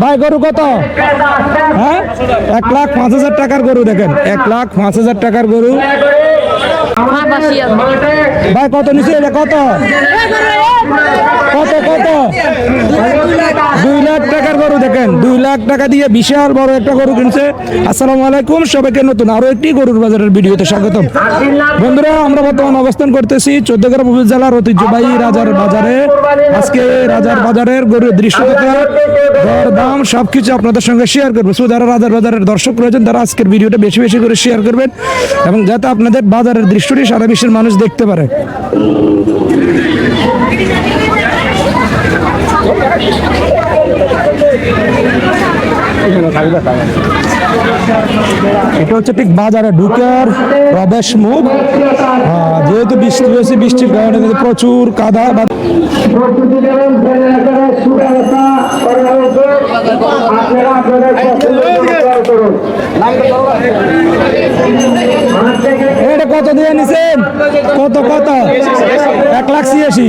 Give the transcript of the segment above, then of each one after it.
ভাই, গরু কত? হ্যাঁ? এক লাখ পাঁচ হাজার টাকার গরু দেখেন। এক লাখ পাঁচ হাজার টাকার গরু। ভাই, কত নিচে? এটা কত? কত কত? দুই লাখ টাকার গরু দেখেন। দুই লাখ টাকা দিয়ে বিশাল বড় একটা গরু কিনছে। আসসালামু আলাইকুম, সবাইকে নতুন আরও একটি গরুর বাজারের ভিডিওতে স্বাগতম। বন্ধুরা, আমরা বর্তমান অবস্থান করতেছি চোদ্দগ্রাম উপজেলার ঐতিহ্যবাহী রাজার বাজারে। আজকে রাজার বাজারের গরুর দৃশ্য তথা দর দাম সবকিছু আপনাদের সঙ্গে শেয়ার করব। শুধু যারা রাজার বাজারের দর্শক রয়েছেন, তারা আজকের ভিডিওটা বেশি বেশি করে শেয়ার করবেন এবং যাতে আপনাদের বাজারের দৃশ্যটি সারা বিশ্বের মানুষ দেখতে পারে। এটা হচ্ছে ঠিক বাজারে ঢুকার প্রবেশ মুখ। আহ, যেহেতু বৃষ্টি হয়েছে বৃষ্টির কারণে প্রচুর কাদা বা প্রস্তুতি নেবেন ফেলে একেবারে সুব্যবস্থা করা হয়েছে আপনারা আপনাদের পছন্দ মতো করুন মাঠ থেকে এটা কত দিয়ে নিছেন? কত কত? এক লাখ ছিয়াশি।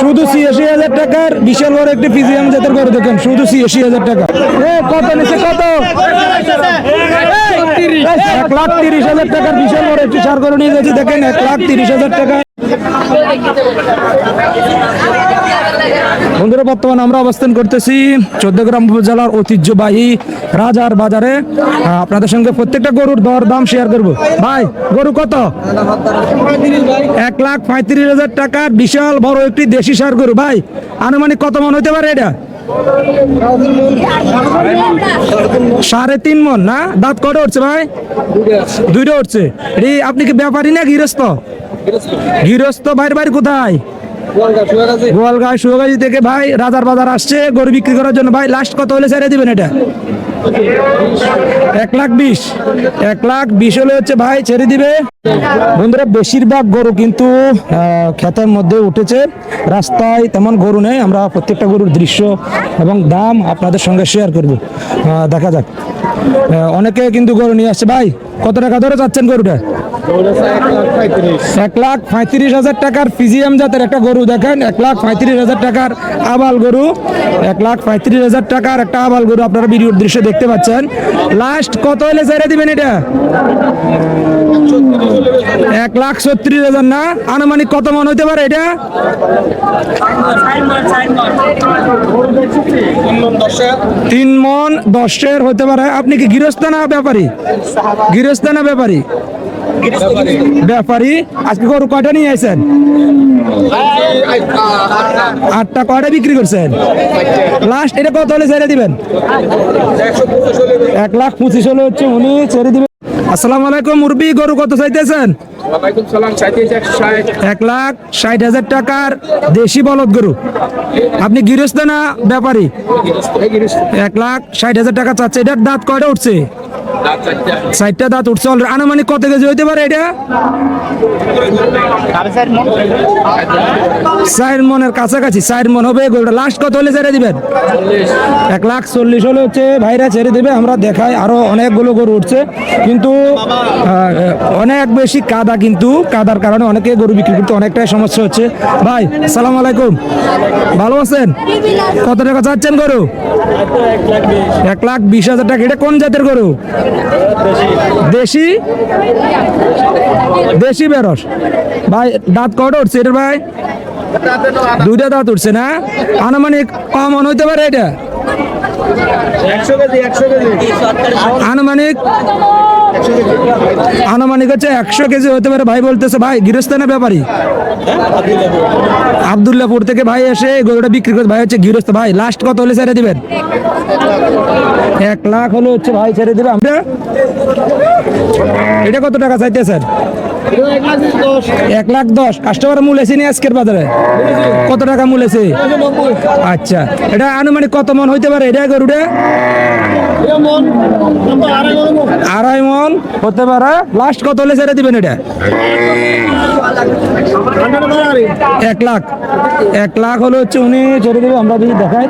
শুধু ছিয়াশি হাজার টাকার বিশাল বড় একটি পিজিএম জাতের করে দেখেন শুধু ছিয়াশি হাজার টাকা। কত নিছে, কত? এক লাখ তিরিশ হাজার টাকার বিশাল বড় একটি সার করে নিয়ে গেছি দেখেন, এক লাখ তিরিশ হাজার টাকা। বন্ধুরা, বর্তমানে আমরা অবস্থান করতেছি চোদ্দগ্রাম উপজেলার ঐতিহ্যবাহী রাজার বাজারে। আপনাদের সঙ্গে প্রত্যেকটা গরুর দর দাম শেয়ার করব। ভাই, গরু কত? এক লাখ পঁয়ত্রিশ হাজার টাকার বিশাল বড় একটি দেশি সার গরু। ভাই, আনুমানিক কত মন হতে পারে এটা? সাড়ে তিন মন, না? দাঁত কটা উঠছে ভাই? দুইটা উঠছে। আপনি কি ব্যাপারী না গৃহস্থ? গৃহস্থ। বাইরে বাইরে কোথায়? গোয়ালগাঁ সুগাজি থেকে ভাই রাজার বাজার আসছে, গরু বিক্রি করার জন্য। ভাই লাস্ট কত হলে ছেড়ে দিবেন এটা? এক লাখ বিশ। এক লাখ বিশ হলে হচ্ছে ভাই ছেড়ে দিবে। বন্ধুরা, বেশিরভাগ গরু কিন্তু ক্ষেতের মধ্যে উঠেছে। রাস্তায় তেমন গরু নেই। আমরা প্রত্যেকটা গরুর দৃশ্য এবং দাম আপনাদের সঙ্গে শেয়ার করব। দেখা যাক। অনেকে কিন্তু গরু নিয়ে আসছে। ভাই, কত টাকা ধরে যাচ্ছেন গরুটা? এক লাখ পঁয়ত্রিশ। হাজার টাকার পিজিএম জাতের একটা গরু দেখেন। এক লাখ পঁয়ত্রিশ হাজার টাকার আবাল গরু। এক লাখ পঁয়ত্রিশ হাজার টাকার একটা আবাল গরু আপনারা ভিডিওর দৃশ্য দেখতে পাচ্ছেন। লাস্ট কত হলে ছেড়ে দিবেন এটা? এক লাখ ছত্রিশ হাজার না? আনুমানিক কত মন হতে পারে এটা? তিন মন দশের হতে পারে। আপনি কি গৃহস্থ ব্যাপারী? গৃহস্থ ব্যাপারী? ব্যাপারী আজকে গরু কয়টা নিয়ে আসেন আটটা কয়টা বিক্রি করছেন? লাস্ট এটা কত হলে ছেড়ে দিবেন? এক লাখ পঁচিশ হলে হচ্ছে উনি ছেড়ে দিবেন। আসসালামু আলাইকুম মুরবি গরু কত চাইতেছেন? এক লাখ ষাট হাজার টাকার দেশি বলদ গরু। আপনি গৃহস্থ না ব্যাপারী? এক লাখ ষাট হাজার টাকা চাচ্ছে এটার দাঁত কয়টা উঠছে? ষাটটা দাঁত উঠছে অলরেডি আনুমানিক কত কেজি হইতে পারে এটা? চার মনের কাছাকাছি, চার মন হবে। গরুটা লাস্ট কত হলে ছেড়ে দিবেন? এক লাখ চল্লিশ হলে হচ্ছে ভাইরা ছেড়ে দেবে। আমরা দেখাই আরও অনেকগুলো গরু উঠছে। কিন্তু অনেক বেশি কাদা কিন্তু, কাদার কারণে অনেকে গরু বিক্রি করতে অনেকটাই সমস্যা হচ্ছে। ভাই, সালাম আলাইকুম। ভালো আছেন? কত টাকা চাচ্ছেন গরু? এক লাখ বিশ হাজার টাকা। এটা কোন জাতের গরু? দেশি? দেশি বেরস। ভাই, দাঁত কটা উঠছে এটা ভাই? দুইটা দাঁত উঠছে না? আনুমানিক কমন হইতে পারে এটা একশো কেজি একশো কেজি আনুমানিক আনুমানিক হচ্ছে একশো কেজি হতে পারে। ভাই বলতেছে, ভাই, গৃহস্থানের ব্যাপারী আবদুল্লাপুর থেকে ভাই এসে গরুটা বিক্রি করে, ভাই, হচ্ছে গৃহস্থ, ভাই লাস্ট কত হলে ছেড়ে দিবেন? এক লাখ হলে হচ্ছে ভাই ছেড়ে দিবে। আমরা এটা কত টাকা চাইতেছেন? এক লাখ দশ। কাস্টমার মূল এসে নি আজকের বাজারে। কত টাকা মূল এসে? আচ্ছা এটা আনুমানিক কত মন হইতে পারে? এটা গরুটা? আড়াই মন হতে পারে। লাস্ট কত হলে ছেড়ে দিবেন এটা? এক লাখ। এক লাখ হলে হচ্ছে উনি ছেড়ে দেবে আমরা যদি দেখাই।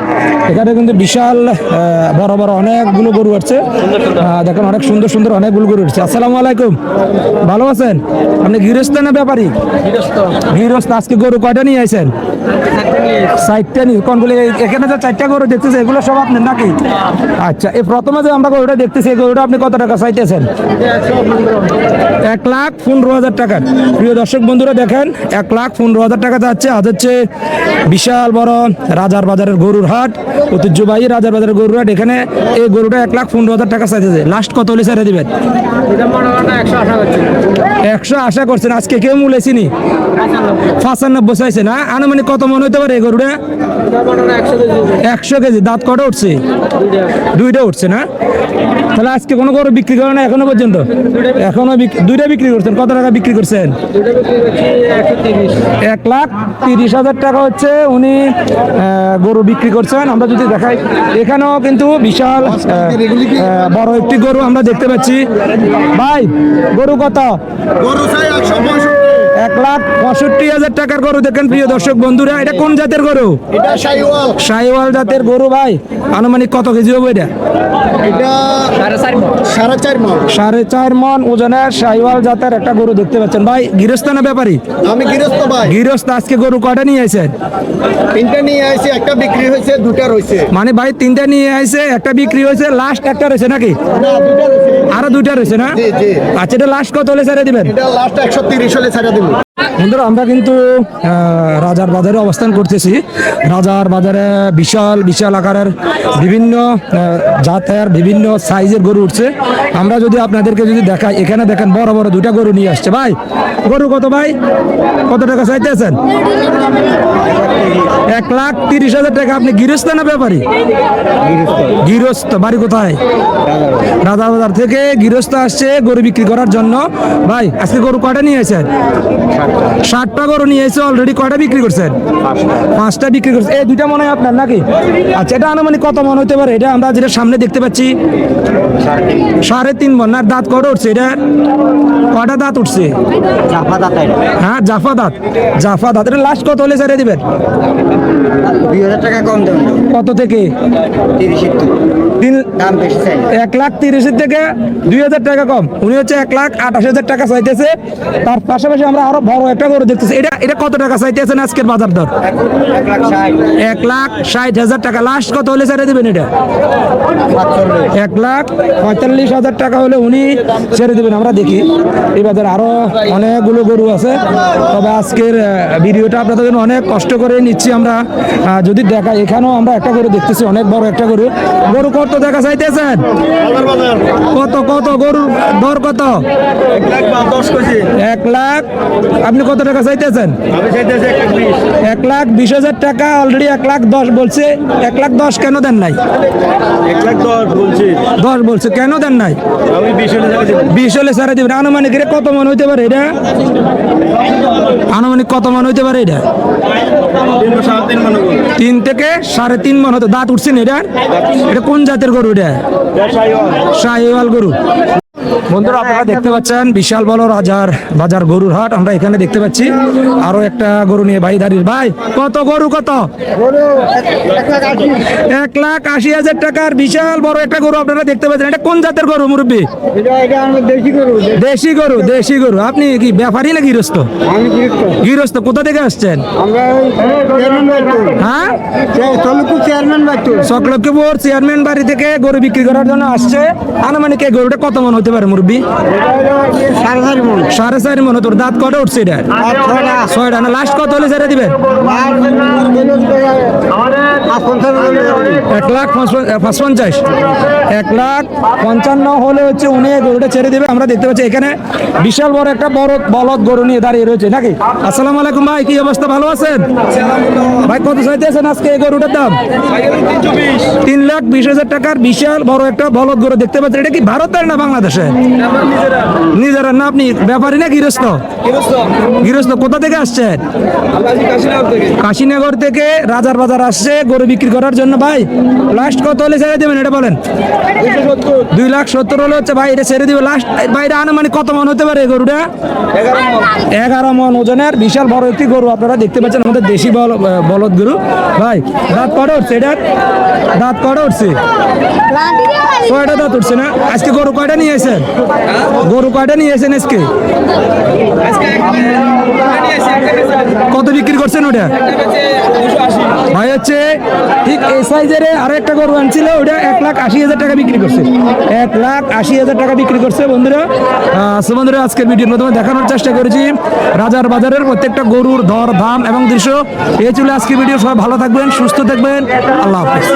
এখানে কিন্তু বিশাল বড় বড় অনেকগুলো গরু আছে। দেখেন অনেক সুন্দর সুন্দর অনেকগুলো গরু উঠছে। আসসালামু আলাইকুম। ভালো আছেন? আপনি গৃহস্থ না ব্যাপারী? গৃহস্থ আজকে গরু কয়টা নিয়ে আইছেন? চারটা এখানে যে চারটা গরু দেখতেছে এগুলো সব আপনার নাকি? আচ্ছা এই প্রথমে যে আমরা গরুটা দেখতেছি এই গরুটা আপনি কত টাকা চাইতেছেন? এক লাখ পনেরো হাজার টাকার প্রিয় দর্শক বন্ধুরা দেখেন এক লাখ পনেরো হাজার টাকা যাচ্ছে। আজ হচ্ছে বিশাল বড় রাজার বাজারের গরুর হাট ঐতিহ্যবাহী রাজার বাজারের গরুর হাট। এখানে এই গরুটা এক লাখ পনেরো হাজার টাকা চাইতেছে। লাস্ট কত হলে ছেড়ে দিবেন? একশো আশা করছেন আজকে কেউ মূলেছিনি পঁচানব্বই। চাইছে না? আনুমানিক কত মনে হতে পারে? এই একশো কেজি, দাঁত কটা উঠছে? দুইটা উঠছে না? তাহলে আজকে কোনো গরু বিক্রি করে না এখনও পর্যন্ত? এখনও দুইটা বিক্রি করছেন, কত টাকা বিক্রি করছেন? এক লাখ তিরিশ হাজার টাকা হচ্ছে উনি গরু বিক্রি করছেন। আমরা যদি দেখাই, এখানেও কিন্তু বিশাল বড় একটি গরু আমরা দেখতে পাচ্ছি। ভাই, গরু কত? এক লাখ পঁয়ষট্টি হাজার টাকার গরু দেখেন প্রিয় দর্শক বন্ধুরা। এটা কোন জাতের গরু? এটা শাইওয়াল। সাইওয়াল জাতের গরু ভাই। আনুমানিক কত কেজি হবে এটা? এটা সাড়ে চার মাস সাড়ে চার মন। ওজনের সাইওয়াল জাতের একটা গরু দেখতে পাচ্ছেন। ভাই গৃহস্থানা ব্যাপারী? আমি গৃহস্থ ভাই। গৃহস্থ আজকে গরু কয়টা নিয়ে আইছেন? তিনটা নিয়ে আসি একটা বিক্রি হয়েছে দুটা রয়েছে। মানে ভাই তিনটা নিয়ে আইছে একটা বিক্রি হয়েছে লাস্ট একটা রয়েছে নাকি? না দুটা রয়েছে। আরও দুইটা রয়েছে না? জি, জি। আচ্ছা এটা লাস্ট কত হলে ছেড়ে দিবেন? এটা লাস্ট একশো তিরিশ হলে ছাড়া দিব। বন্ধুরা, আমরা কিন্তু রাজার বাজারে অবস্থান করতেছি। রাজার বাজারে বিশাল বিশাল আকারের বিভিন্ন জাতের বিভিন্ন সাইজের গরু উঠছে। আমরা যদি আপনাদেরকে যদি দেখাই, এখানে দেখেন বড় বড় দুইটা গরু নিয়ে আসছে। ভাই, গরু কত ভাই? কত টাকা চাইতেছেন? এক লাখ তিরিশ হাজার টাকা। আপনি গৃহস্থ না ব্যাপারী? গৃহস্থ। বাড়ি কোথায়? রাজা বাজার থেকে গৃহস্থ আসছে গরু বিক্রি করার জন্য। ভাই, আজকে গরু কটা নিয়ে আসেন ষাটটা গরু নিয়ে এসে অলরেডি কয়টা বিক্রি করছেন? পাঁচটা। বিক্রি করছেন এই দুইটা মনে হয় আপনার নাকি? আচ্ছা এটা আনুমানিক কত মন হতে পারে? এটা আমরা যেটা সামনে দেখতে পাচ্ছি সাড়ে তিন মন। না দাঁত কটা উঠছে? এটা কয়টা দাঁত উঠছে? হ্যাঁ জাফা দাঁত। জাফা দাঁত। এটা লাস্ট কত হলে ছেড়ে দিবেন? দুই হাজার টাকা কম দেবেন। কত থেকে? এক লাখ তিরিশের থেকে দুই হাজার টাকা কম। উনি হচ্ছে এক লাখ আঠাশ হাজার টাকা চাইতেছে। তার পাশাপাশি আমরা আরও বড় একটা গরু দেখতেছি। এটা এটা কত টাকা চাইতেছেন আজকের বাজার দর? এক লাখ ষাট হাজার টাকা। লাস্ট কত হলে ছেড়ে দেবেন এটা? এক লাখ পঁয়তাল্লিশ হাজার টাকা হলে উনি ছেড়ে দেবেন। আমরা দেখি। এই বাজারে আরও অনেকগুলো গরু আছে। তবে আজকের ভিডিওটা আপনাদের জন্য অনেক কষ্ট করে নিচ্ছি আমরা। যদি দেখা এখানেও আমরা একটা গরু দেখতেছি অনেক বড় একটা গরু। গরু কত দেখা চাইতেছেন? কত কত? গরুর দর কত? এক লাখ আপনি কত টাকা চাইতেছেন? এক লাখ বিশ। হাজার টাকা অলরেডি এক লাখ দশ বলছে। এক লাখ দশ কেন দেন নাই? এক লাখ দশ বলছি। দশ বলছে কেন দেন নাই? আমি বিশ হলে সারা দিবেন। আনুমানিক এটা কত মন হইতে পারে এটা? আনুমানিক কত মন হইতে পারে এটা? তিন থেকে সাড়ে তিন মন হতো দাঁত উঠছেন এটা এটা কোন জাতের গরু এটা? শাহিওয়াল গরু। বন্ধুরা আপনারা দেখতে পাচ্ছেন বিশাল বড় রাজার বাজার গরুর হাট আমরা এখানে দেখতে পাচ্ছি। আরও একটা গরু নিয়ে ভাই দাঁড়িয়ে। ভাই কত গরু কত? এক লাখ আশি। হাজার টাকার বিশাল বড় একটা গরু আপনারা দেখতে পাচ্ছেন। এটা কোন জাতের গরু মুরব্বী? দেশি গরু দেশি। গরু আপনি কি ব্যাপারী না গৃহস্থ? গৃহস্থ। কোথা থেকে আসছেন? হ্যাঁ? বাড়ি চেয়ারম্যান বাড়ি থেকে গরু বিক্রি করার জন্য আসছে। আনুমানিক এই গরুটা কত মন হতে পারে? মুরব্বী? সাড়ে চারি মন। তোর দাঁত কটা উঠছে এটা? ছয়টা না? লাস্ট কত হলে ছেড়ে দিবেন এক লাখ পঞ্চাশ এক লাখ পঞ্চান্ন হলে হচ্ছে উনি গরুটা ছেড়ে দিবে। আমরা দেখতে পাচ্ছি এখানে বিশাল বড় একটা বড় বলদ গরু নিয়ে দাঁড়িয়ে রয়েছে নাকি? আসসালামু আলাইকুম ভাই কি অবস্থা? ভালো আছেন? ভাই কত চাইতেছেন আজকে এই গরুটার দাম? তিন লাখ বিশ হাজার টাকার বিশাল বড় একটা বলদ গরু দেখতে পাচ্ছেন। এটা কি ভারতের না বাংলাদেশে নিজেরা না আপনি ব্যাপারী না গৃহস্থ? গৃহস্থ। কোথা থেকে আসছেন কাশীনগর থেকে। রাজার বাজার আসছে গরু বিক্রি করার জন্য। ভাই লাস্ট কত হলে ছেড়ে দেবেন এটা বলেন? দুই লাখ সত্তর হলে হচ্ছে ভাই এটা ছেড়ে দিবে। লাস্ট বাইরে আনুমানিক কত মন হতে পারে গরুটা? এগারো মন। ওজনের বিশাল বড় একটি গরু আপনারা দেখতে পাচ্ছেন আমাদের দেশি বল- বলদ গরু। ভাই দাঁত কটা উঠছে এটা? দাঁত কটা উঠছে? কয়টা দাঁত উঠছে না? আজকে গরু কয়টা নিয়ে এসেছেন গরু কয়টা নিয়ে এসেছেন আজকে? কত বিক্রি করছেন ওটা? ভাই, হচ্ছে ঠিক এই সাইজের আরও একটা গরু আনছিল, ওটা এক লাখ আশি হাজার টাকা বিক্রি করছে। এক লাখ আশি হাজার টাকা বিক্রি করছে, বন্ধুরা। so বন্ধুরা, আজকের ভিডিওর মাধ্যমে দেখানোর চেষ্টা করেছি, রাজার বাজারের প্রত্যেকটা গরুর দর, দাম এবং দৃশ্য। এই ছিল আজকের ভিডিও, সবাই ভালো থাকবেন, সুস্থ থাকবেন। আল্লাহ হাফিজ।